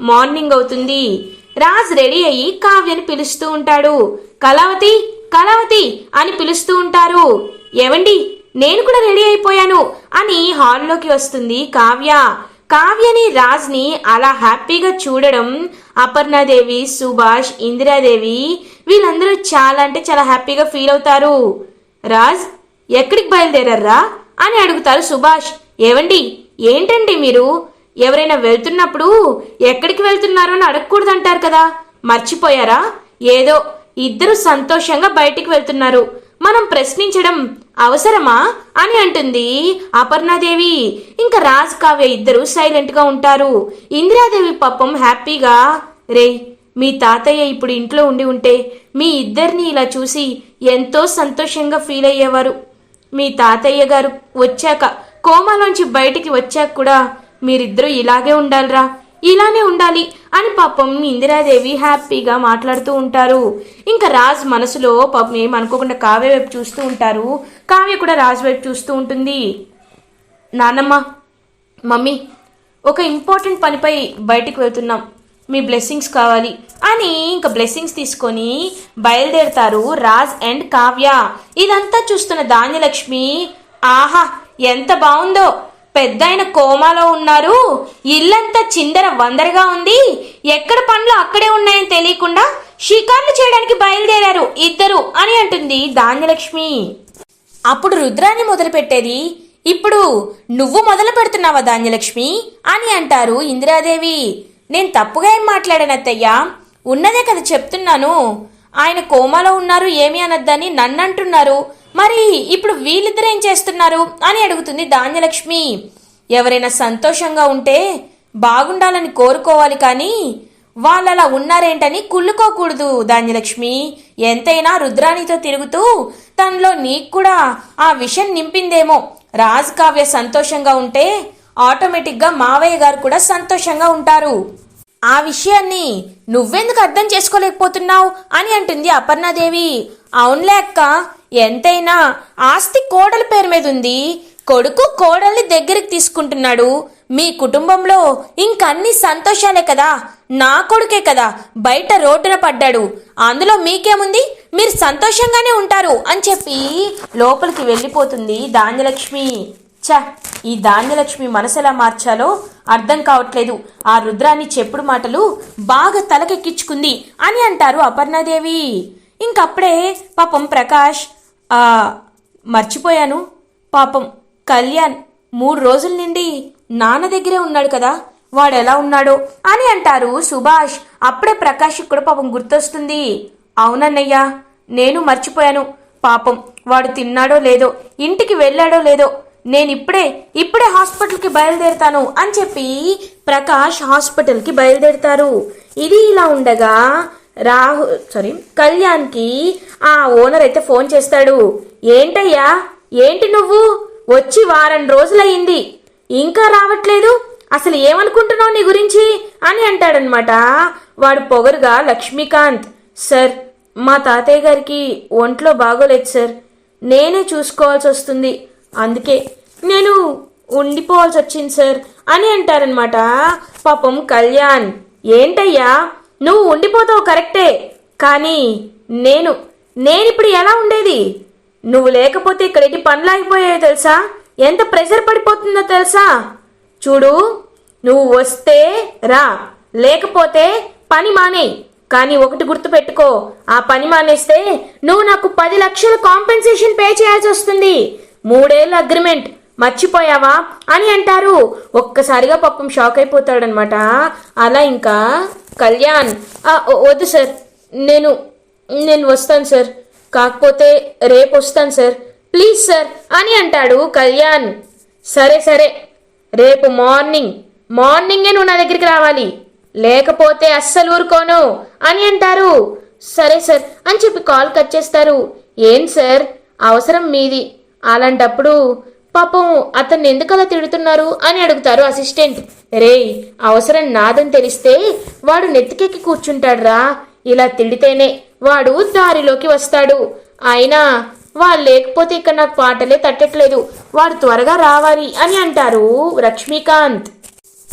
Morning అవుతుంది. Raj ready అయ్యి కావ్యని పిలుస్తూ ఉంటాడు. కళావతి కళావతి అని పిలుస్తూ ఉంటారు. ఏవండి నేను కూడా రెడీ అయిపోయాను అని హాల్లోకి వస్తుంది కావ్య. కావ్యని రాజ్ని అలా హ్యాపీగా చూడడం అపర్ణాదేవి సుభాష్ ఇందిరాదేవి వీళ్ళందరూ చాలా అంటే చాలా హ్యాపీగా ఫీల్ అవుతారు. రాజ్ ఎక్కడికి బయలుదేరారా? అని అడుగుతారు సుభాష్. ఏవండి ఏంటండి మీరు? ఎవరైనా వెళ్తున్నప్పుడు ఎక్కడికి వెళ్తున్నారో అని అడగకూడదంటారు కదా. మర్చిపోయారా? ఏదో ఇద్దరు సంతోషంగా బయటికి వెళ్తున్నారు. మనం ప్రశ్నించడం అవసరమా? అని అంటుంది అపర్ణాదేవి. ఇంకా రాజ్ కావ్య ఇద్దరు సైలెంట్గా ఉంటారు. ఇందిరాదేవి పాపం హ్యాపీగా రేయ్ మీ తాతయ్య ఇప్పుడు ఇంట్లో ఉండి ఉంటే మీ ఇద్దరిని ఇలా చూసి ఎంతో సంతోషంగా ఫీల్ అయ్యేవారు. మీ తాతయ్య గారు వచ్చాక కోమాలోంచి బయటికి వచ్చాక కూడా మీరిద్దరూ ఇలాగే ఉండాలిరా. ఇలానే ఉండాలి అని పాపం ఇందిరాదేవి హ్యాపీగా మాట్లాడుతూ ఉంటారు. ఇంకా రాజ్ మనసులో పాపం ఏమనుకోకుండా అనుకోకుండా కావ్య వైపు చూస్తూ ఉంటారు. కావ్య కూడా రాజ్ వైపు చూస్తూ ఉంటుంది. నానమ్మ మమ్మీ ఒక ఇంపార్టెంట్ పనిపై బయటికి వెళ్తున్నాం. మీ బ్లెస్సింగ్స్ కావాలి అని ఇంకా బ్లెస్సింగ్స్ తీసుకొని బయలుదేరతారు రాజ్ అండ్ కావ్య. ఇదంతా చూస్తున్న ధాన్యలక్ష్మి ఆహా ఎంత బాగుందో. పెద్దాయన కోమాలో ఉన్నారు. ఇల్లంతా చిందర వందరగా ఉంది. ఎక్కడ పనులు అక్కడే ఉన్నాయని తెలియకుండా షికార్లు చేయడానికి బయలుదేరారు. ఇద్దరు అని అంటుంది ధాన్యలక్ష్మి. అప్పుడు రుద్రాన్ని మొదలుపెట్టేది ఇప్పుడు నువ్వు మొదలు పెడుతున్నావా ధాన్యలక్ష్మి? అని అంటారు ఇందిరాదేవి. నేను తప్పుగా ఏం మాట్లాడాను అత్తయ్యా? ఉన్నదే కదా చెప్తున్నాను. ఆయన కోమాలో ఉన్నారు ఏమి అనొద్దని నన్ను అంటున్నారు మరి ఇప్పుడు వీళ్ళిద్దరు ఏం చేస్తున్నారు అని అడుగుతుంది ధాన్యలక్ష్మి. ఎవరైనా సంతోషంగా ఉంటే బాగుండాలని కోరుకోవాలి కానీ వాళ్ళలా ఉన్నారేంటని కుళ్ళుకోకూడదు ధాన్యలక్ష్మి. ఎంతైనా రుద్రాణితో తిరుగుతూ తనలో నీకు కూడా ఆ విషయం నింపిందేమో. రాజ్ కావ్య సంతోషంగా ఉంటే ఆటోమేటిక్గా మావయ్య గారు కూడా సంతోషంగా ఉంటారు. ఆ విషయాన్ని నువ్వెందుకు అర్థం చేసుకోలేకపోతున్నావు అని అంటుంది అపర్ణాదేవి. అవునులే అక్క ఎంతైనా ఆస్తి కోడల పేరు మీద ఉంది. కొడుకు కోడల్ని దగ్గరికి తీసుకుంటున్నాడు. మీ కుటుంబంలో ఇంకన్ని సంతోషాలే కదా? నా కొడుకే కదా బయట రోడ్డున పడ్డాడు. అందులో మీకేముంది? మీరు సంతోషంగానే ఉంటారు అని చెప్పి లోపలికి వెళ్ళిపోతుంది ధాన్యలక్ష్మి. చ ఈ ధాన్యలక్ష్మి మనసు ఎలా మార్చాలో అర్థం కావట్లేదు. ఆ రుద్రాన్ని చెప్పుడు మాటలు బాగా తలకెక్కించుకుంది అని అంటారు అపర్ణాదేవి. ఇంకప్పుడే పాపం ప్రకాష్ మర్చిపోయాను. పాపం కళ్యాణ్ మూడు రోజుల నుండి నాన్న దగ్గరే ఉన్నాడు కదా వాడు ఎలా ఉన్నాడో అని అంటారు సుభాష్. అప్పుడే ప్రకాష్ కూడా పాపం గుర్తొస్తుంది. అవునన్నయ్యా నేను మర్చిపోయాను. పాపం వాడు తిన్నాడో లేదో ఇంటికి వెళ్ళాడో లేదో నేను ఇప్పుడే ఇప్పుడే హాస్పిటల్కి బయలుదేరుతాను అని చెప్పి ప్రకాష్ హాస్పిటల్కి బయలుదేరుతారు. ఇది ఇలా ఉండగా రాహు సారీ కళ్యాణ్కి ఆ ఓనర్ అయితే ఫోన్ చేస్తాడు. ఏంటయ్యా? ఏంటి నువ్వు? వచ్చి వారం రోజులయ్యింది. ఇంకా రావట్లేదు? అసలు ఏమనుకుంటున్నావు నీ గురించి? అని అంటాడనమాట వాడు పొగరుగా లక్ష్మీకాంత్ సార్ మా తాతయ్య గారికి ఒంట్లో బాగోలేదు సార్. నేనే చూసుకోవాల్సి వస్తుంది. అందుకే నేను ఉండిపోవాల్సి వచ్చింది సార్. అని అంటారనమాట పాపం కళ్యాణ్. ఏంటయ్యా? నువ్వు ఉండిపోతావు కరెక్టే. కానీ నేను నేనిప్పుడు ఎలా ఉండేది? నువ్వు లేకపోతే ఇక్కడ ఎన్ని పనులు అయిపోయాయో తెలుసా? ఎంత ప్రెషర్ పడిపోతుందో తెలుసా? చూడు నువ్వు వస్తే రా లేకపోతే పని మానేయి కానీ ఒకటి గుర్తుపెట్టుకో ఆ పని మానేస్తే నువ్వు నాకు పది లక్షల కాంపెన్సేషన్ పే చేయాల్సి వస్తుంది. మూడేళ్ళ అగ్రిమెంట్ మర్చిపోయావా అని అంటారు. ఒక్కసారిగా పాపం షాక్ అయిపోతాడనమాట. అలా ఇంకా కళ్యాణ్ వద్దు సార్. నేను నేను వస్తాను సార్. కాకపోతే రేపు వస్తాను సార్. ప్లీజ్ సార్ అని అంటాడు కళ్యాణ్. సరే సరే. రేపు మార్నింగ్ మార్నింగే నువ్వు నా దగ్గరికి రావాలి. లేకపోతే అస్సలు ఊరుకోను అని అంటారు. సరే సార్ అని చెప్పి కాల్ కట్ చేస్తారు. ఏం సార్? అవసరం మీది. అలాంటప్పుడు పాపం అతన్ని ఎందుకు అలా తిడుతున్నారు అని అడుగుతారు అసిస్టెంట్. రేయ్ అవసరం నాదని తెలిస్తే వాడు నెత్తికెక్కి కూర్చుంటాడురా. ఇలా తిడితేనే వాడు దారిలోకి వస్తాడు. అయినా వాళ్ళు లేకపోతే ఇక్కడ నాకు పాటలే తట్టట్లేదు. వాడు త్వరగా రావాలి అని అంటారు లక్ష్మీకాంత్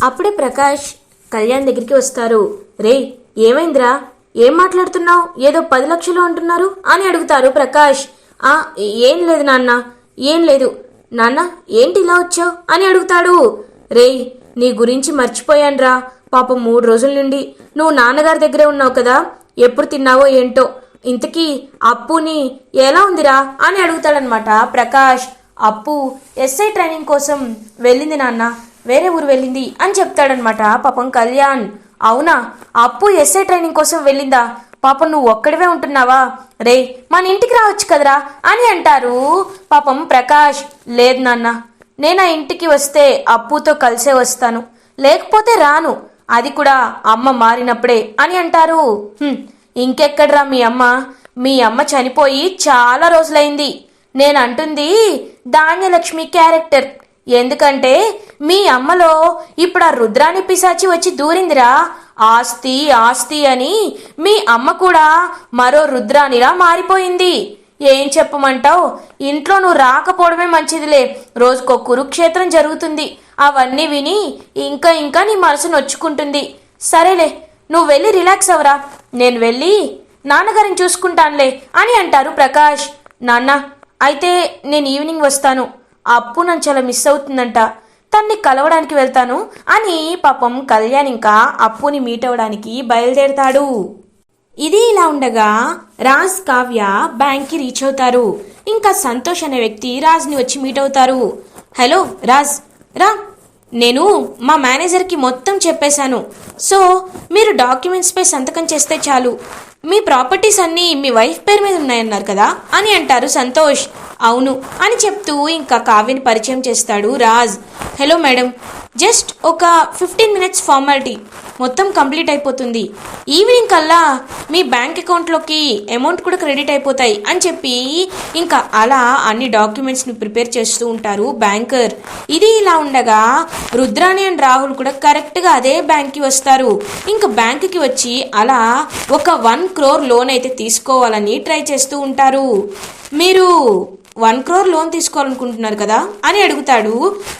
అప్పుడే ప్రకాష్ కళ్యాణ్ దగ్గరికి వస్తారు. రే ఏమైందిరా? ఏం మాట్లాడుతున్నావు? ఏదో పది లక్షలు అంటున్నారు అని అడుగుతారు ప్రకాష్. ఆ ఏం లేదు నాన్న. ఏం లేదు. నాన్న ఏంటి ఇలా వచ్చావు? అని అడుగుతాడు. రేయ్ నీ గురించి మర్చిపోయానురా. పాపం మూడు రోజుల నుండి నువ్వు నాన్నగారి దగ్గరే ఉన్నావు కదా. ఎప్పుడు తిన్నావో ఏంటో. ఇంతకీ అప్పుని ఎలా ఉందిరా? అని అడుగుతాడనమాట ప్రకాష్. అప్పు ఎస్ఐ ట్రైనింగ్ కోసం వెళ్ళింది నాన్న. వేరే ఊరు వెళ్ళింది అని చెప్తాడనమాట పాపం కళ్యాణ్. అవునా? అప్పు ఎస్ఐ ట్రైనింగ్ కోసం వెళ్ళిందా? పాపం నువ్వు ఒక్కడివే ఉంటున్నావా? రే మన ఇంటికి రావచ్చు కదరా? అని అంటారు. పాపం ప్రకాష్ లేదు నాన్న. నేను ఆ ఇంటికి వస్తే అప్పుతో కలిసే వస్తాను. లేకపోతే రాను. అది కూడా అమ్మ మారినప్పుడే అని అంటారు. ఇంకెక్కడరా ఇంకెక్కడ్రా మీ అమ్మ? మీ అమ్మ చనిపోయి చాలా రోజులైంది. నేను అంటుంది ధాన్యలక్ష్మి క్యారెక్టర్. ఎందుకంటే మీ అమ్మలో ఇప్పుడు ఆ రుద్రాని పిశాచి వచ్చి దూరిందిరా. ఆస్తి ఆస్తి అని మీ అమ్మ కూడా మరో రుద్రానిలా మారిపోయింది. ఏం చెప్పమంటావు? ఇంట్లో నువ్వు రాకపోవడమే మంచిదిలే. రోజుకో కురుక్షేత్రం జరుగుతుంది. అవన్నీ విని ఇంకా ఇంకా నీ మనసు నొచ్చుకుంటుంది. సరేలే నువ్వు వెళ్ళి రిలాక్స్ అవరా నేను వెళ్ళి నాన్నగారిని చూసుకుంటానులే అని అంటారు ప్రకాష్. నాన్న అయితే నేను ఈవినింగ్ వస్తాను. అప్పు నన్ను చాలా మిస్ అవుతుందంట. తన్ని కలవడానికి వెళ్తాను అని పాపం కళ్యాణ్ ఇంకా అప్పుని మీట్ అవ్వడానికి బయలుదేరతాడు. ఇది ఇలా ఉండగా రాజ్ కావ్య బ్యాంక్కి రీచ్ అవుతారు. ఇంకా సంతోష్ అనే వ్యక్తి రాజ్ని వచ్చి మీట్ అవుతారు హలో రాజ్. రా. నేను మా మేనేజర్కి మొత్తం చెప్పేశాను. సో మీరు డాక్యుమెంట్స్పై సంతకం చేస్తే చాలు. మీ ప్రాపర్టీస్ అన్నీ మీ వైఫ్ పేరు మీద ఉన్నాయన్నారు కదా? అని అంటారు సంతోష్. అవును అని చెప్తూ ఇంకా కావ్యని పరిచయం చేస్తాడు రాజ్. హలో మేడం జస్ట్ ఒక ఫిఫ్టీన్ మినిట్స్ ఫార్మాలిటీ. మొత్తం కంప్లీట్ అయిపోతుంది. ఈవినింగ్ కల్లా మీ బ్యాంక్ అకౌంట్లోకి అమౌంట్ కూడా క్రెడిట్ అయిపోతాయి అని చెప్పి ఇంకా అలా అన్ని డాక్యుమెంట్స్ని ప్రిపేర్ చేస్తూ ఉంటారు బ్యాంకర్. ఇది ఇలా ఉండగా రుద్రాణి అండ్ రాహుల్ కూడా కరెక్ట్గా అదే బ్యాంక్కి వస్తారు. ఇంకా బ్యాంకుకి వచ్చి అలా ఒక వన్ క్రోర్ లోన్ అయితే తీసుకోవాలని ట్రై చేస్తూ ఉంటారు. మీరు వన్ క్రోర్ లోన్ తీసుకోవాలనుకుంటున్నారు కదా అని అడుగుతాడు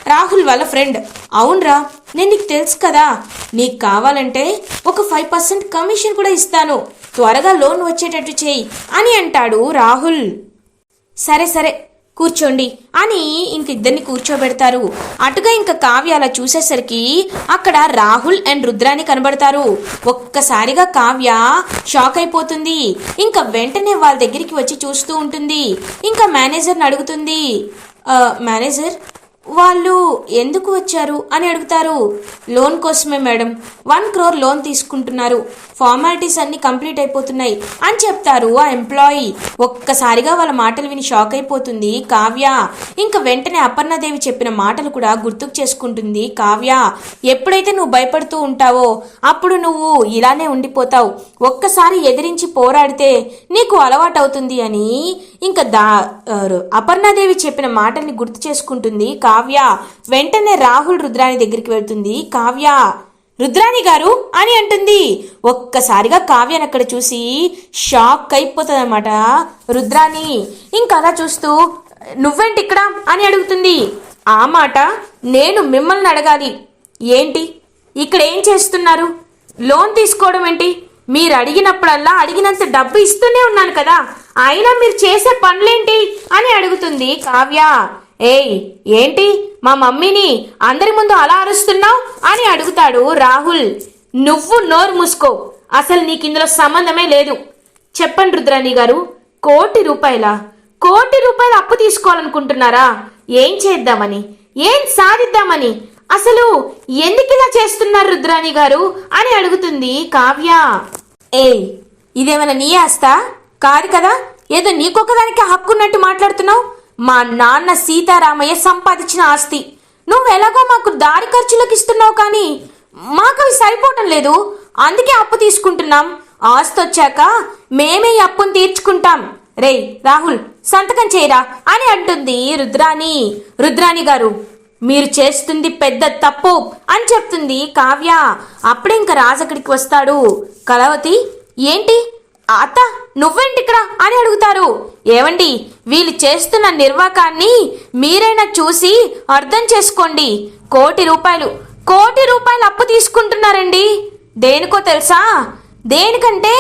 రాహుల్ వాళ్ళ ఫ్రెండ్. అవునరా నేను నీకు తెలుసు కదా నీకు కావాలంటే ఒక ఫైవ్ పర్సెంట్ కమిషన్ కూడా ఇస్తాను. త్వరగా లోన్ వచ్చేటట్టు చేయి అని అంటాడు రాహుల్. సరే సరే కూర్చోండి అని ఇంక ఇద్దరిని కూర్చోబెడతారు. అటుగా ఇంకా కావ్య అలా చూసేసరికి అక్కడ రాహుల్ అండ్ రుద్రాని కనబడతారు. ఒక్కసారిగా కావ్య షాక్ అయిపోతుంది. ఇంకా వెంటనే వాళ్ళ దగ్గరికి వచ్చి చూస్తూ ఉంటుంది. ఇంకా మేనేజర్ని అడుగుతుంది. మేనేజర్ వాళ్ళు ఎందుకు వచ్చారు? అని అడుగుతారు. లోన్ కోసమే మేడం. వన్ క్రోర్ లోన్ తీసుకుంటున్నారు. ఫార్మాలిటీస్ అన్ని కంప్లీట్ అయిపోతున్నాయి అని చెప్తారు ఆ ఎంప్లాయీ ఒక్కసారిగా వాళ్ళ మాటలు విని షాక్ అయిపోతుంది కావ్య. ఇంకా వెంటనే అపర్ణదేవి చెప్పిన మాటలు కూడా గుర్తుకు చేసుకుంటుంది కావ్య. ఎప్పుడైతే నువ్వు భయపడుతూ ఉంటావో అప్పుడు నువ్వు ఇలానే ఉండిపోతావు. ఒక్కసారి ఎదిరించి పోరాడితే నీకు అలవాటు అవుతుంది అని ఇంకా దా అపర్ణాదేవి చెప్పిన మాటల్ని గుర్తు చేసుకుంటుంది కావ్య. వెంటనే రాహుల్ రుద్రాని దగ్గరికి వెళ్తుంది కావ్య. రుద్రాణి గారు అని అంటుంది. ఒక్కసారిగా కావ్యను అక్కడ చూసి షాక్ అయిపోతుందన్నమాట. రుద్రాణి ఇంకా అలా చూస్తూ నువ్వేంటి ఇక్కడ? అని అడుగుతుంది. ఆ మాట నేను మిమ్మల్ని అడగాలి. ఏంటి? ఇక్కడ ఏం చేస్తున్నారు? లోన్ తీసుకోవడం ఏంటి? మీరు అడిగినప్పుడల్లా అడిగినంత డబ్బు ఇస్తూనే ఉన్నాను కదా. అయినా మీరు చేసే పనులేంటి? అని అడుగుతుంది కావ్య. ఏయ్ ఏంటి? మా మమ్మీని అందరి ముందు అలా అరుస్తున్నావు అని అడుగుతాడు రాహుల్. నువ్వు నోరు మూసుకో. అసలు నీకు ఇందులో సంబంధమే లేదు. చెప్పండి రుద్రాణి గారు కోటి రూపాయల కోటి రూపాయలు అప్పు తీసుకోవాలనుకుంటున్నారా? ఏం చేద్దామని? ఏం సాధిద్దామని? అసలు ఎందుకు ఇలా చేస్తున్నారు రుద్రాణి గారు అని అడుగుతుంది కావ్య. ఏయ్ ఇదేమైనా నీ ఆస్తా? కాదు కదా? ఏదో నీకొకదానికి హక్కున్నట్టు మాట్లాడుతున్నావు? మా నాన్న సీతారామయ్య సంపాదించిన ఆస్తి. నువ్వు ఎలాగో మాకు దారి ఖర్చులకు ఇస్తున్నావు కానీ మాకు అవి సరిపోవటం లేదు. అందుకే అప్పు తీసుకుంటున్నాం. ఆస్తి వచ్చాక మేమే ఈ అప్పును తీర్చుకుంటాం. రే రాహుల్ సంతకం చేయరా అని అంటుంది రుద్రాణి. రుద్రాణి గారు మీరు చేస్తుంది పెద్ద తప్పు అని చెప్తుంది కావ్య. అప్పుడే ఇంకా రాజక్కడికి వస్తాడు. కలవతి ఏంటి? అత్త నువ్వేంటిక్కడ అని అడుగుతారు. ఏవండి వీళ్ళు చేస్తున్న నిర్వాకాన్ని మీరైనా చూసి అర్థం చేసుకోండి. కోటి రూపాయలు కోటి రూపాయలు అప్పు తీసుకుంటున్నారండి. దేనికో తెలుసా? దేనికంటే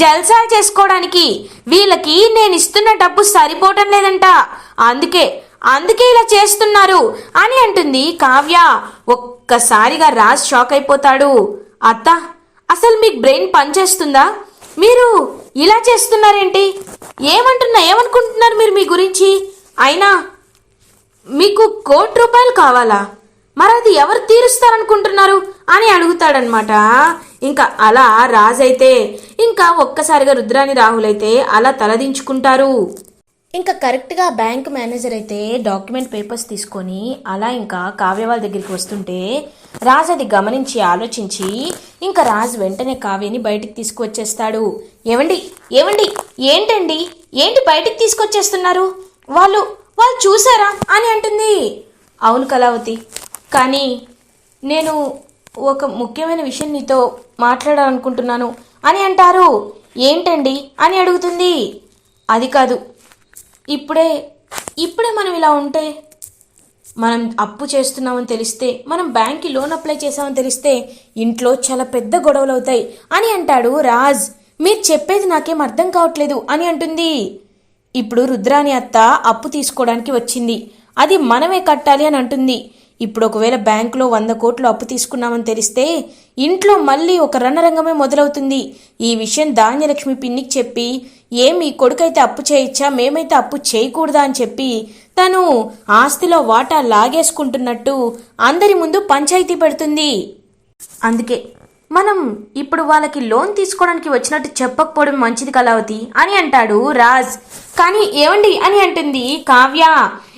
జల్సాలు చేసుకోవడానికి. వీళ్ళకి నేను ఇస్తున్న డబ్బు సరిపోవటం లేదంట. అందుకే అందుకే ఇలా చేస్తున్నారు అని అంటుంది కావ్య. ఒక్కసారిగా రాజ్ షాక్ అయిపోతాడు. అత్త అసలు మీకు బ్రెయిన్ పనిచేస్తుందా? మీరు ఇలా చేస్తున్నారేంటి? ఏమంటున్నా ఏమనుకుంటున్నారు మీరు మీ గురించి? అయినా మీకు కోటి రూపాయలు కావాలా? మరి అది ఎవరు తీరుస్తారనుకుంటున్నారు అని అడుగుతాడనమాట ఇంకా అలా రాజైతే ఇంకా ఒక్కసారిగా రుద్రాని రాహులైతే అలా తలదించుకుంటారు. ఇంకా కరెక్ట్గా బ్యాంక్ మేనేజర్ అయితే డాక్యుమెంట్ పేపర్స్ తీసుకొని అలా ఇంకా కావ్య వాళ్ళ దగ్గరికి వస్తుంటే రాజు అది గమనించి ఆలోచించి ఇంకా రాజు వెంటనే కావ్యని బయటికి తీసుకువచ్చేస్తాడు. ఏవండి? ఏవండి? ఏంటండి? ఏంటి బయటికి తీసుకొచ్చేస్తున్నారు? వాళ్ళు వాళ్ళు చూసారా అని అంటుంది. అవును కళావతి కానీ నేను ఒక ముఖ్యమైన విషయం నీతో మాట్లాడాలనుకుంటున్నాను అని అంటారు. ఏంటండి? అని అడుగుతుంది. అది కాదు ఇప్పుడే ఇప్పుడే మనం ఇలా ఉంటే మనం అప్పు చేస్తున్నామని తెలిస్తే మనం బ్యాంక్కి లోన్ అప్లై చేసామని తెలిస్తే ఇంట్లో చాలా పెద్ద గొడవలు అవుతాయి. అని అంటాడు రాజ్. మీరు చెప్పేది నాకేం అర్థం కావట్లేదు అని అంటుంది. ఇప్పుడు రుద్రాని అత్త అప్పు తీసుకోవడానికి వచ్చింది. అది మనమే కట్టాలి అని అంటుంది. ఇప్పుడు ఒకవేళ బ్యాంకులో వంద కోట్లు అప్పు తీసుకున్నామని తెలిస్తే ఇంట్లో మళ్ళీ ఒక రణరంగమే మొదలవుతుంది. ఈ విషయం ధాన్యలక్ష్మి పిన్నికి చెప్పి ఏం మీ కొడుకైతే అప్పు చేయొచ్చా? మేమైతే అప్పు చేయకూడదా అని చెప్పి తను ఆస్తిలో వాటా లాగేసుకుంటున్నట్టు అందరి ముందు పంచాయతీ పెడుతుంది. అందుకే మనం ఇప్పుడు వాళ్ళకి లోన్ తీసుకోవడానికి వచ్చినట్టు చెప్పకపోవడం మంచిది కళావతి అని అంటాడు రాజ్. కానీ ఏమండి అని అంటుంది కావ్య.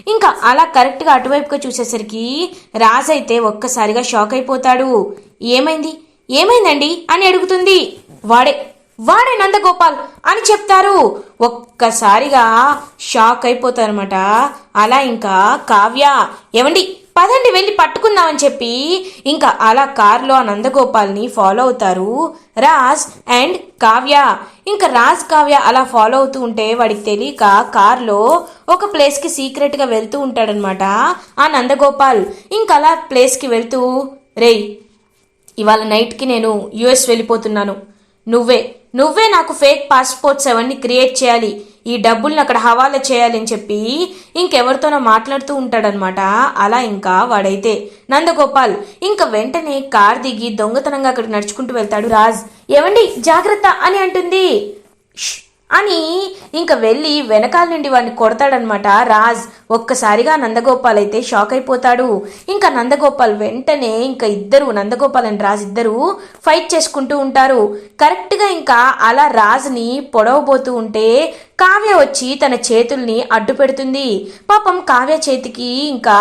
ఇంకా అలా కరెక్ట్గా అటువైపుగా చూసేసరికి రాజ్ అయితే ఒక్కసారిగా షాక్ అయిపోతాడు. ఏమైంది? ఏమైందండి? అని అడుగుతుంది. వాడే వాడే నందగోపాల్ అని చెప్తారు. ఒక్కసారిగా షాక్ అయిపోతారనమాట అలా ఇంకా కావ్య ఏమండి పదండి వెళ్ళి పట్టుకుందామని చెప్పి ఇంకా అలా కారులో ఆ నందగోపాల్ని ఫాలో అవుతారు. రాజ్ అండ్ కావ్య. ఇంకా రాజ్ కావ్య అలా ఫాలో అవుతూ ఉంటే వాడికి తెలియక కారులో ఒక ప్లేస్కి సీక్రెట్గా వెళ్తూ ఉంటాడనమాట ఆ నందగోపాల్. ఇంకా అలా ప్లేస్కి వెళ్తూ రేయ్ ఇవాళ నైట్కి నేను యుఎస్ వెళ్ళిపోతున్నాను. నువ్వే. నువ్వే నాకు ఫేక్ పాస్పోర్ట్స్ అవన్నీ క్రియేట్ చేయాలి. ఈ డబ్బుల్ని అక్కడ హవాలా చేయాలి అని చెప్పి ఇంకెవరితోనో మాట్లాడుతూ ఉంటాడనమాట అలా ఇంకా వాడైతే. నందగోపాల్ ఇంకా వెంటనే కార్ దిగి దొంగతనంగా అక్కడ నడుచుకుంటూ వెళ్తాడు రాజ్. ఏమండి జాగ్రత్త అని అంటుంది. అని ఇంకా వెళ్ళి వెనకాల నుండి వాడిని కొడతాడనమాట. రాజ్ ఒక్కసారిగా నందగోపాల్ అయితే షాక్ అయిపోతాడు. ఇంకా నందగోపాల్ వెంటనే ఇంకా ఇద్దరు నందగోపాల్ అండ్ రాజ్ ఇద్దరు ఫైట్ చేసుకుంటూ ఉంటారు. కరెక్ట్గా ఇంకా అలా రాజ్ని పొడవబోతూ ఉంటే కావ్య వచ్చి తన చేతుల్ని అడ్డు పెడుతుంది. పాపం కావ్య చేతికి ఇంకా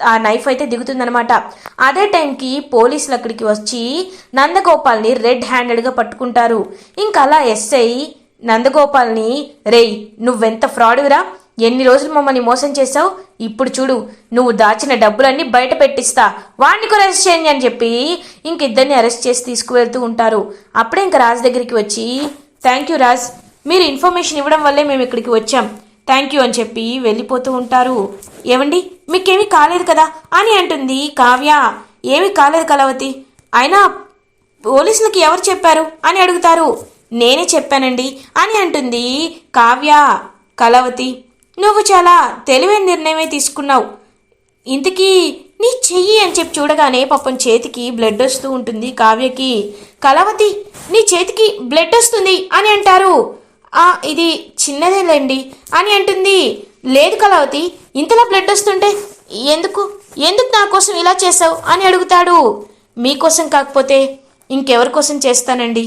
ఆ నైఫ్ అయితే దిగుతుందనమాట. అదే టైంకి పోలీసులు అక్కడికి వచ్చి నందగోపాల్ని రెడ్ హ్యాండెడ్గా పట్టుకుంటారు. ఇంకా అలా ఎస్ఐ నందగోపాల్ని రేయ్ నువ్వెంత ఫ్రాడురా ఎన్ని రోజులు మమ్మల్ని మోసం చేశావు? ఇప్పుడు చూడు నువ్వు దాచిన డబ్బులన్నీ బయట పెట్టిస్తా. వాడిని కూడా అరెస్ట్ చేయండి అని చెప్పి ఇంక ఇద్దరిని అరెస్ట్ చేసి తీసుకువెళ్తూ ఉంటారు. అప్పుడే ఇంకా రాజ్ దగ్గరికి వచ్చి థ్యాంక్ యూ రాజ్ మీరు ఇన్ఫర్మేషన్ ఇవ్వడం వల్లే మేము ఇక్కడికి వచ్చాం. థ్యాంక్ యూ అని చెప్పి వెళ్ళిపోతూ ఉంటారు. ఏమండి మీకేమీ కాలేదు కదా? అని అంటుంది కావ్య. ఏమీ కాలేదు కలవతి అయినా పోలీసులకి ఎవరు చెప్పారు? అని అడుగుతారు. నేనే చెప్పానండి అని అంటుంది. కావ్య కలవతి నువ్వు చాలా తెలివైన నిర్ణయమే తీసుకున్నావు. ఇంతకీ నీ చెయ్యి అని చెప్పి చూడగానే పాపం చేతికి బ్లడ్ వస్తూ ఉంటుంది. కావ్యకి కలవతి నీ చేతికి బ్లడ్ వస్తుంది అని అంటారు. ఆ ఇది చిన్నదేలేండి అని అంటుంది. లేదు కలవతి ఇంతలా బ్లడ్ వస్తుంటే ఎందుకు ఎందుకు నా కోసం ఇలా చేసావు అని అడుగుతాడు. మీకోసం కాకపోతే ఇంకెవరి కోసం చేస్తానండి?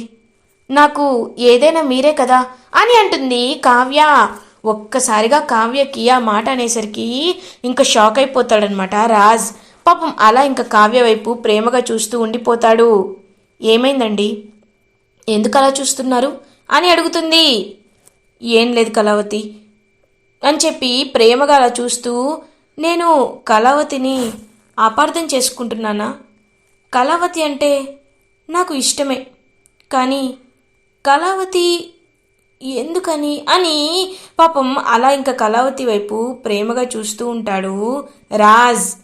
నాకు ఏదైనా మీరే కదా అని అంటుంది కావ్య. ఒక్కసారిగా కావ్యకి ఆ మాట అనేసరికి ఇంకా షాక్ అయిపోతాడనమాట రాజ్. పాపం అలా ఇంకా కావ్య వైపు ప్రేమగా చూస్తూ ఉండిపోతాడు. ఏమైందండి? ఎందుకు అలా చూస్తున్నారు? అని అడుగుతుంది. ఏం లేదు కళావతి. అని చెప్పి ప్రేమగా అలా చూస్తూ నేను కళావతిని అపార్థం చేసుకుంటున్నానా? కళావతి అంటే నాకు ఇష్టమే. కానీ కళావతి ఎందుకని? అని పాపం అలా ఇంకా కళావతి వైపు ప్రేమగా చూస్తూ ఉంటాడు రాజ్.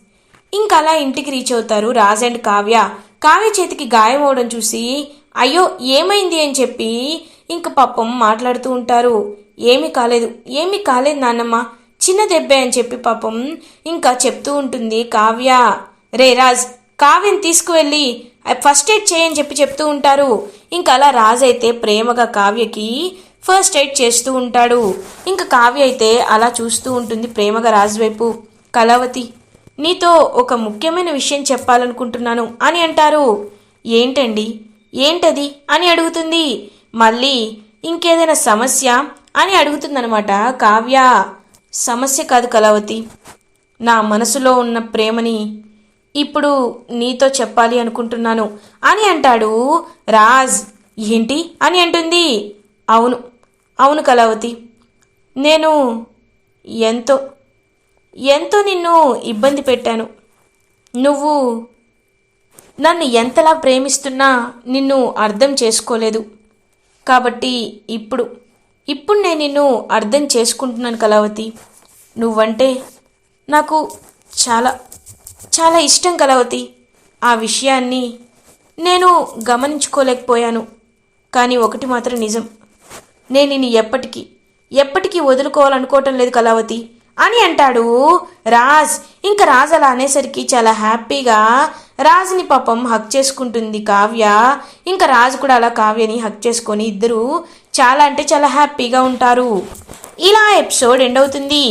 ఇంకా అలా ఇంటికి రీచ్ అవుతారు రాజ్ అండ్ కావ్య. కావ్య చేతికి గాయం అవడం చూసి అయ్యో ఏమైంది? అని చెప్పి ఇంక పాపం మాట్లాడుతూ ఉంటారు. ఏమీ కాలేదు ఏమీ కాలేదు నాన్నమ్మ చిన్న దెబ్బే అని చెప్పి పాపం ఇంకా చెప్తూ ఉంటుంది కావ్య. రే రాజ్ కావ్యని తీసుకువెళ్ళి ఫస్ట్ ఎయిడ్ చేయని చెప్పి చెప్తూ ఉంటారు. ఇంకా అలా రాజు అయితే ప్రేమగా కావ్యకి ఫస్ట్ ఎయిడ్ చేస్తూ ఉంటాడు. ఇంకా కావ్య అయితే అలా చూస్తూ ఉంటుంది ప్రేమగా రాజు వైపు కళావతి నీతో ఒక ముఖ్యమైన విషయం చెప్పాలనుకుంటున్నాను అని అంటారు. ఏంటండి? ఏంటది? అని అడుగుతుంది. మళ్ళీ ఇంకేదైనా సమస్య? అని అడుగుతుందనమాట కావ్య. సమస్య కాదు కళావతి. నా మనసులో ఉన్న ప్రేమని ఇప్పుడు నీతో చెప్పాలి అనుకుంటున్నాను. అని అంటాడు రాజ్. ఏంటి? అని అంటుంది. అవును. అవును కళావతి. నేను ఎంతో ఎంతో నిన్ను ఇబ్బంది పెట్టాను. నువ్వు నన్ను ఎంతలా ప్రేమిస్తున్నా నిన్ను అర్థం చేసుకోలేదు. కాబట్టి ఇప్పుడు ఇప్పుడు నేను నిన్ను అర్థం చేసుకుంటున్నాను కళావతి. నువ్వంటే నాకు చాలా చాలా ఇష్టం కలవతి. ఆ విషయాన్ని నేను గమనించుకోలేకపోయాను. కానీ ఒకటి మాత్రం నిజం. నేను నిన్ను ఎప్పటికీ ఎప్పటికీ వదులుకోవాలనుకోవటం లేదు కళావతి అని అంటాడు. రాజ్ ఇంకా రాజ్ అలా అనేసరికి చాలా హ్యాపీగా రాజుని పాపం హక్ చేసుకుంటుంది కావ్య. ఇంకా రాజు కూడా అలా కావ్యని హక్ చేసుకొని ఇద్దరు చాలా అంటే చాలా హ్యాపీగా ఉంటారు. ఇలా ఎపిసోడ్ ఎండ్ అవుతుంది.